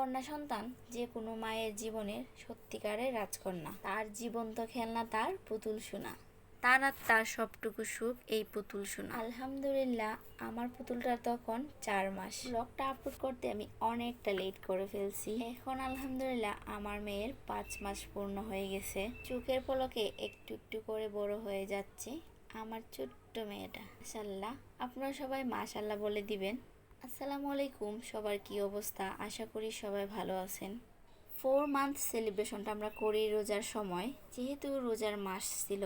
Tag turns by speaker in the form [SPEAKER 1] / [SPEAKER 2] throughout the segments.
[SPEAKER 1] কন্যা সন্তান, যে কোনো মায়ের জীবনের সত্যিকারের রাজকন্যা। তার জীবন্ত খেলনা তার পুতুল সোনা। তার আর তার সবটুকু সুখ এই পুতুল সোনা। আলহামদুলিল্লাহ, আমার পুতুলটা তখন চার মাস। ব্লগটা আপলোড করতে আমি অনেকটা লেট করে ফেলছি। এখন আলহামদুলিল্লাহ, আমার মেয়ের পাঁচ মাস পূর্ণ হয়ে গেছে। চোখের পলকে একটু একটু করে বড় হয়ে যাচ্ছে। আমার ছোট্ট মেয়েটা। মাশাল্লাহ আপনারা সবাই মাশাল্লাহ বলে দিবেন। আসসালামু আলাইকুম, সবার কি অবস্থা? আশা করি সবাই ভালো আছেন। ফোর মান্থ সেলিব্রেশনটা আমরা করি রোজার সময়। যেহেতু রোজার মাস ছিল,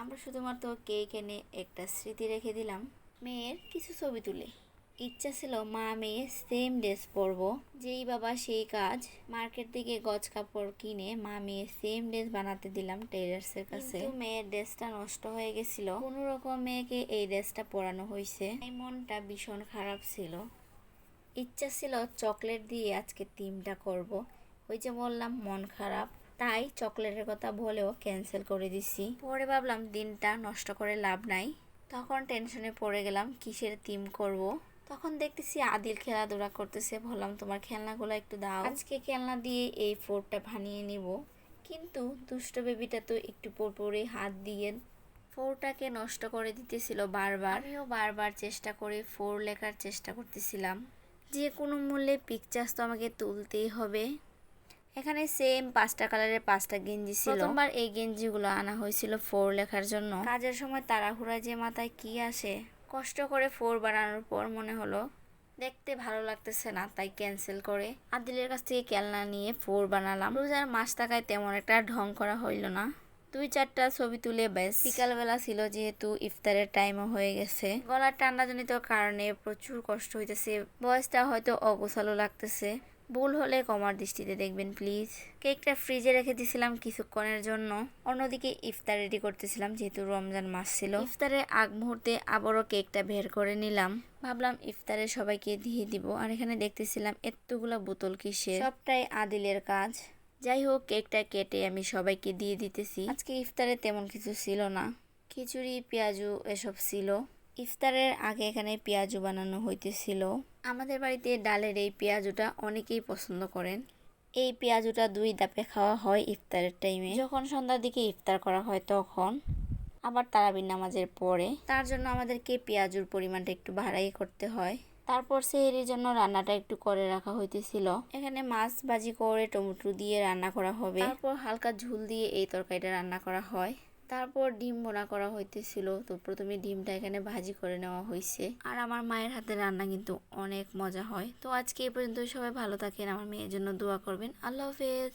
[SPEAKER 1] আমরা শুধুমাত্র কেক এনে একটা স্মৃতি রেখে দিলাম। মেয়ের কিছু ছবি তুলে। ইচ্ছা ছিল, মা মেয়ে সেম ড্রেস পরবো। যেই বাবা সেই কাজ মার্কেট থেকে গজ কাপড় কিনে মা মেয়ে সেম ড্রেস বানাতে দিলাম টেলার্সের কাছে। মেয়ের ড্রেসটা নষ্ট হয়ে গেছিল। কোনো রকম মেয়েকে এই ড্রেসটা পরানো হয়েছে এই মনটা ভীষণ খারাপ ছিল। ইচ্ছা ছিল চকলেট দিয়ে আজকে থিমটা করব। ওই যে বললাম, মন খারাপ। তাই চকলেটের কথা বলেও ক্যান্সেল করে দিছি। পরে ভাবলাম, দিনটা নষ্ট করে লাভ নাই। তখন টেনশনে পড়ে গেলাম, কিসের থিম করব। তখন দেখতেছি আদিল খেলাধুলা করতেছে। বললাম, তোমার খেলনাগুলো একটু দাও। আজকে খেলনা দিয়ে এই ফোরটা বানিয়ে নিব। কিন্তু দুষ্ট বেবিটা তো একটু পরপরে হাত দিয়ে ফোরটাকে নষ্ট করে দিতেছিল বারবার। আমিও বারবার চেষ্টা করে ফোর লেখার চেষ্টা করতেছিলাম। যে কোনো মূল্যে পিকচার্স তো আমাকে তুলতেই হবে। এখানে সেম পাঁচটা কালারের পাঁচটা গেঞ্জি ছিল। প্রথমবার এই গেঞ্জিগুলো আনা হয়েছিল ফোর লেখার জন্য। কাজের সময় তাড়াহুড়া যে মাথায় কি আসে? কষ্ট করে ফোর বানানোর পর মনে হলো, দেখতে ভালো লাগতেছে না, তাই ক্যান্সেল করে। আদিলের কাছ থেকে কেলনা নিয়ে ফোর বানালাম। রোজার মাস টাকায় তেমন একটা ঢং করা হইল না। দুই চারটা ছবি তুলে ব্যাস। বিকালবেলা ছিল যেহেতু ইফতারের টাইমও হয়ে গেছে। গলার ঠান্ডাজনিত কারণে প্রচুর কষ্ট হইতেছে। বয়সটা হয়তো অগোছালো লাগতেছে। ভুল হলে কমার দৃষ্টিতে দেখবেন প্লিজ কেকটা ফ্রিজে রেখে দিয়েছিলাম কিছুক্ষণের জন্য। অন্যদিকে ইফতার রেডি করতেছিলাম, যেহেতু রমজান মাস ছিল। ইফতারের আগ মুহূর্তে আবারও কেকটা বের করে নিলাম। ভাবলাম ইফতারে সবাইকে দিয়ে দিব। আর এখানে দেখতেছিলাম এতগুলা বোতল কিসের। সবটাই আদিলের কাজ। যাই হোক, কেকটা কেটে আমি সবাইকে দিয়ে দিতেছি। আজকে ইফতারে তেমন কিছু ছিল না। খিচুড়ি, পেঁয়াজু, এসব ছিল। ইফতারের আগে এখানে পেঁয়াজু বানানো হইতেছিল। আমাদের বাড়িতে ডালের এই পেঁয়াজুটা অনেকেই পছন্দ করেন। এই পেঁয়াজুটা দুই দাপে খাওয়া হয় ইফতারের টাইমে যখন সন্ধ্যার দিকে ইফতার করা হয় তখন আবার তারাবির নামাজের পরে তার জন্য আমাদেরকে পেঁয়াজুর পরিমাণটা একটু বাড়াই করতে হয়। তারপর সেহেরির জন্য রান্নাটা একটু করে রাখা হইতেছিল। এখানে মাছ ভাজি করে টমেটো দিয়ে রান্না করা হবে। তারপর হালকা ঝুল দিয়ে এই তরকারিটা রান্না করা হয়। তারপর ডিম বোনা করা হইতেছিল। তো প্রথমে ডিমটা এখানে ভাজি করে নেওয়া হয়েছে আর আমার মায়ের হাতে রান্না কিন্তু অনেক মজা হয়। তো আজকে এই পর্যন্ত সবাই ভালো থাকেন। আমার মেয়ের জন্য দোয়া করবেন। আল্লাহ হাফেজ।